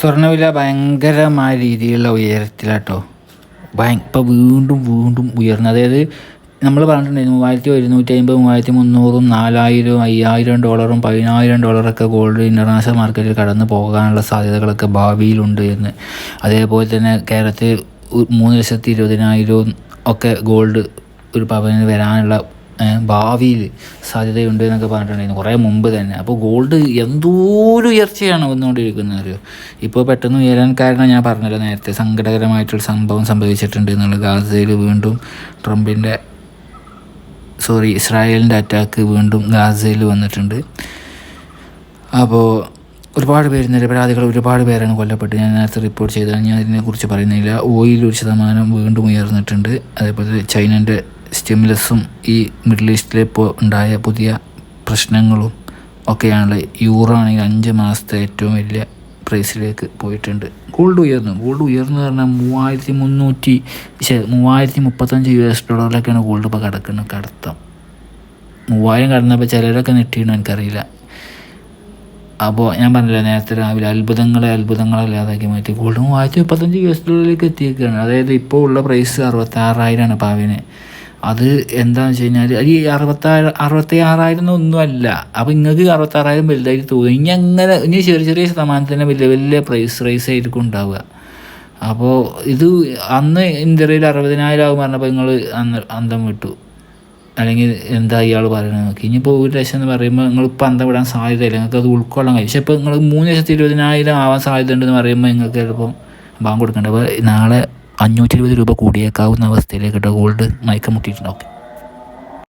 സ്വർണവില ഭയങ്കരമായ രീതിയിലുള്ള ഉയരത്തിലാട്ടോ. ഭയ ഇപ്പം വീണ്ടും വീണ്ടും ഉയർന്നു. അതായത് നമ്മൾ പറഞ്ഞിട്ടുണ്ടായിരുന്നു മൂവായിരത്തി ഒരുന്നൂറ്റി അമ്പത് മൂവായിരത്തി മുന്നൂറും നാലായിരവും അയ്യായിരം ഡോളറും പതിനായിരം ഡോളറൊക്കെ ഗോൾഡ് ഇന്റർനാഷണൽ മാർക്കറ്റിൽ കടന്നു പോകാനുള്ള സാധ്യതകളൊക്കെ ഭാവിയിലുണ്ട് എന്ന്. അതേപോലെ തന്നെ കേരളത്തിൽ മൂന്ന് ലക്ഷത്തി ഇരുപതിനായിരവും ഒക്കെ ഗോൾഡ് ഒരു പവന് വരാനുള്ള ഭാവിയിൽ സാധ്യതയുണ്ട് എന്നൊക്കെ പറഞ്ഞിട്ടുണ്ടായിരുന്നു കുറേ മുമ്പ് തന്നെ. അപ്പോൾ ഗോൾഡ് എന്തോരം ഉയർച്ചയാണ് വന്നുകൊണ്ടിരിക്കുന്നത് അറിയോ? ഇപ്പോൾ പെട്ടെന്ന് ഉയരാൻ കാരണം ഞാൻ പറഞ്ഞല്ലോ നേരത്തെ സങ്കടകരമായിട്ടൊരു സംഭവം സംഭവിച്ചിട്ടുണ്ട് എന്നുള്ള ഗാസയിൽ വീണ്ടും ട്രംപിന്റെ സോറി ഇസ്രായേലിന്റെ അറ്റാക്ക് വീണ്ടും ഗാസയിൽ വന്നിട്ടുണ്ട്. അപ്പോൾ ഒരുപാട് പേര് നിരപരാധികൾ ഒരുപാട് പേരാണ് കൊല്ലപ്പെട്ട് ഞാൻ നേരത്തെ റിപ്പോർട്ട് ചെയ്തതാണ്. ഞാൻ ഇതിനെക്കുറിച്ച് പറയുന്നില്ല. ഓയിൽ ഒരു ശതമാനം വീണ്ടും ഉയർന്നിട്ടുണ്ട്. അതേപോലെ ചൈനന്റെ സ്റ്റിമുലസും ഈ മിഡിൽ ഈസ്റ്റിലെ ഇപ്പോൾ ഉണ്ടായ പുതിയ പ്രശ്നങ്ങളും ഒക്കെയാണ് യൂറോ ആണെങ്കിൽ അഞ്ച് മാസത്തെ ഏറ്റവും വലിയ പ്രൈസിലേക്ക് പോയിട്ടുണ്ട്. ഗോൾഡ് ഉയർന്നു. ഗോൾഡ് ഉയർന്നു പറഞ്ഞാൽ മൂവായിരത്തി മുന്നൂറ്റി മൂവായിരത്തി മുപ്പത്തഞ്ച് യു എസ് ഡോളറിലൊക്കെയാണ് ഗോൾഡ് ഇപ്പോൾ കിടക്കുന്നത് കടത്തം മൂവായിരം കടന്നപ്പോൾ ചിലരൊക്കെ നെട്ടിയണോ എനിക്കറിയില്ല. അപ്പോൾ ഞാൻ പറഞ്ഞില്ല നേരത്തെ രാവിലെ അത്ഭുതങ്ങളെ അത്ഭുതങ്ങളല്ലാതാക്കി മാറ്റി. ഗോൾഡ് മൂവായിരത്തി മുപ്പത്തഞ്ച് യു എസ് ഡോളറിലേക്ക് എത്തിയേക്കാണ്. അതായത് ഇപ്പോൾ ഉള്ള പ്രൈസ് അറുപത്താറായിരമാണ് പാവിന്. അത് എന്താണെന്ന് വെച്ച് കഴിഞ്ഞാൽ ഈ അറുപത്താറ് അറുപത്തി ആറായിരം ഒന്നും അല്ല അപ്പോൾ നിങ്ങൾക്ക് അറുപത്താറായിരം വലുതായിട്ട് തോന്നി. ഇനി അങ്ങനെ ഇനി ചെറിയ ചെറിയ ശതമാനത്തിന് വലിയ വലിയ പ്രൈസ് റൈസ് ആയിരിക്കും ഉണ്ടാവുക. അപ്പോൾ ഇത് അന്ന് ഇന്ത്യയിൽ അറുപതിനായിരം ആകും പറഞ്ഞപ്പോൾ നിങ്ങൾ അന്ന് അന്തം വിട്ടു. അല്ലെങ്കിൽ എന്താ ഇയാൾ പറയുന്നത് നോക്കി ഇനിയിപ്പോൾ ഒരു ലക്ഷം എന്ന് പറയുമ്പോൾ നിങ്ങൾ ഇപ്പം അന്തം വിടാൻ സാധ്യതയില്ല. നിങ്ങൾക്ക് അത് ഉൾക്കൊള്ളാൻ കഴിയും. പക്ഷേ ഇപ്പോൾ നിങ്ങൾ മൂന്ന് ലക്ഷത്തി ഇരുപതിനായിരം ആവാൻ സാധ്യത ഉണ്ടെന്ന് പറയുമ്പോൾ നിങ്ങൾക്ക് ചിലപ്പം ബാങ്ക് കൊടുക്കേണ്ടത് അപ്പോൾ നാളെ അഞ്ഞൂറ്റി ഇരുപത് രൂപ കൂടിയേക്കാവുന്ന അവസ്ഥയിലേക്ക് ഗോൾഡ് മയക്കം മുട്ടിയിട്ടുണ്ടാവും.